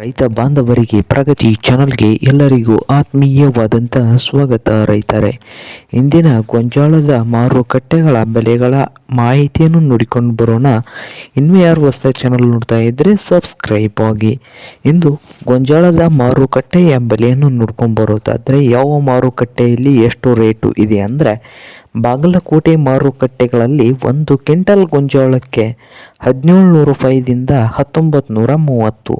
ರೈತ ಬಾಂಧವರಿಗೆ ಪ್ರಗತಿ ಚಾನಲ್ಗೆ ಎಲ್ಲರಿಗೂ ಆತ್ಮೀಯವಾದಂತಹ ಸ್ವಾಗತ. ರೈತರೆ, ಇಂದಿನ ಗೊಂಜಾಳದ ಮಾರುಕಟ್ಟೆಗಳ ಬೆಲೆಗಳ ಮಾಹಿತಿಯನ್ನು ನೋಡಿಕೊಂಡು ಬರೋಣ. ಇನ್ನು ಯಾರು ಹೊಸ ಚಾನಲ್ ನೋಡ್ತಾ ಇದ್ದರೆ ಸಬ್ಸ್ಕ್ರೈಬ್ ಆಗಿ. ಇಂದು ಗೊಂಜಾಳದ ಮಾರುಕಟ್ಟೆಯ ಬೆಲೆಯನ್ನು ನೋಡ್ಕೊಂಡು ಬರೋದಾದರೆ, ಯಾವ ಮಾರುಕಟ್ಟೆಯಲ್ಲಿ ಎಷ್ಟು ರೇಟು ಇದೆ ಅಂದರೆ, ಬಾಗಲಕೋಟೆ ಮಾರುಕಟ್ಟೆಗಳಲ್ಲಿ ಒಂದು ಕ್ವಿಂಟಲ್ ಗೊಂಜಾಳಕ್ಕೆ ಹದಿನೇಳು ನೂರು ರೂಪಾಯಿದಿಂದ ಹತ್ತೊಂಬತ್ತು ನೂರ ಮೂವತ್ತು.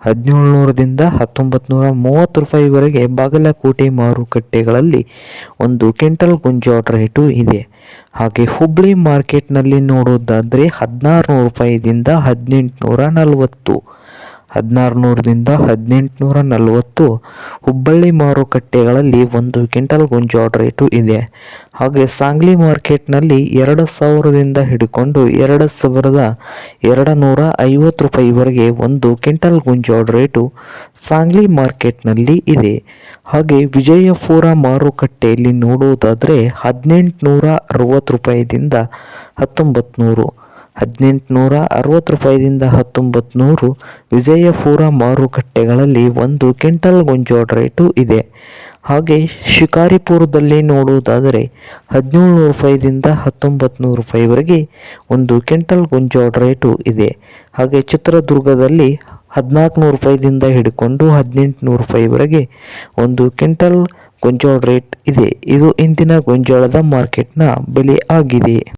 ಹದಿನೇಳು ನೂರದಿಂದ ಹತ್ತೊಂಬತ್ತು ನೂರ ಮೂವತ್ತು ರೂಪಾಯಿವರೆಗೆ ಬಾಗಲಕೋಟೆ ಮಾರುಕಟ್ಟೆಗಳಲ್ಲಿ ಒಂದು ಕ್ವಿಂಟಲ್ ಗೊಂಜಾಳ ರೇಟು ಇದೆ. ಹಾಗೆ ಹುಬ್ಳಿ ಮಾರ್ಕೆಟ್ನಲ್ಲಿ ನೋಡೋದಾದರೆ ಹದಿನಾರು ನೂರು ರೂಪಾಯಿದಿಂದ ಹದಿನೆಂಟುನೂರ ನಲವತ್ತು. ಹದಿನಾರು ನೂರದಿಂದ ಹದಿನೆಂಟುನೂರ ನಲವತ್ತು ಹುಬ್ಬಳ್ಳಿ ಮಾರುಕಟ್ಟೆಗಳಲ್ಲಿ ಒಂದು ಕ್ವಿಂಟಲ್ ಗೊಂಜಾಳ ರೇಟು ಇದೆ. ಹಾಗೆ ಸಾಂಗ್ಲಿ ಮಾರ್ಕೆಟ್ನಲ್ಲಿ ಎರಡು ಸಾವಿರದಿಂದ ಹಿಡ್ಕೊಂಡು ಎರಡು ಸಾವಿರದ ಎರಡು ನೂರ ಐವತ್ತು ರೂಪಾಯಿವರೆಗೆ ಒಂದು ಕ್ವಿಂಟಲ್ ಗೊಂಜಾಳ ರೇಟು ಸಾಂಗ್ಲಿ ಮಾರ್ಕೆಟ್ನಲ್ಲಿ ಇದೆ. ಹಾಗೆ ವಿಜಯಪುರ ಮಾರುಕಟ್ಟೆಯಲ್ಲಿ ನೋಡುವುದಾದರೆ ಹದಿನೆಂಟುನೂರ ಅರವತ್ತು ರೂಪಾಯಿದಿಂದ ಹತ್ತೊಂಬತ್ತು ನೂರು ಹದಿನೆಂಟುನೂರ ಅರವತ್ತು ರೂಪಾಯಿದಿಂದ ಹತ್ತೊಂಬತ್ತು ನೂರು ವಿಜಯಪುರ ಮಾರುಕಟ್ಟೆಗಳಲ್ಲಿ ಒಂದು ಕ್ವಿಂಟಲ್ ಗೊಂಜೋಡ್ ರೇಟು ಇದೆ. ಹಾಗೆ ಶಿಕಾರಿಪುರದಲ್ಲಿ ನೋಡುವುದಾದರೆ ಹದಿನೇಳು ನೂರು ರೂಪಾಯಿದಿಂದ ಹತ್ತೊಂಬತ್ತು ನೂರು ರೂಪಾಯಿವರೆಗೆ ಒಂದು ಕ್ವಿಂಟಲ್ ಗೊಂಜೋಡ್ ರೇಟು ಇದೆ. ಹಾಗೆ ಚಿತ್ರದುರ್ಗದಲ್ಲಿ ಹದಿನಾಲ್ಕು ನೂರು ರೂಪಾಯಿದಿಂದ ಹಿಡ್ಕೊಂಡು ಹದಿನೆಂಟು ನೂರು ರೂಪಾಯಿವರೆಗೆ ಒಂದು ಕ್ವಿಂಟಲ್ ಗೊಂಜೋಳ ರೇಟ್ ಇದೆ. ಇದು ಇಂದಿನ ಗೊಂಜೋಳದ ಮಾರ್ಕೆಟ್ನ ಬೆಲೆ ಆಗಿದೆ.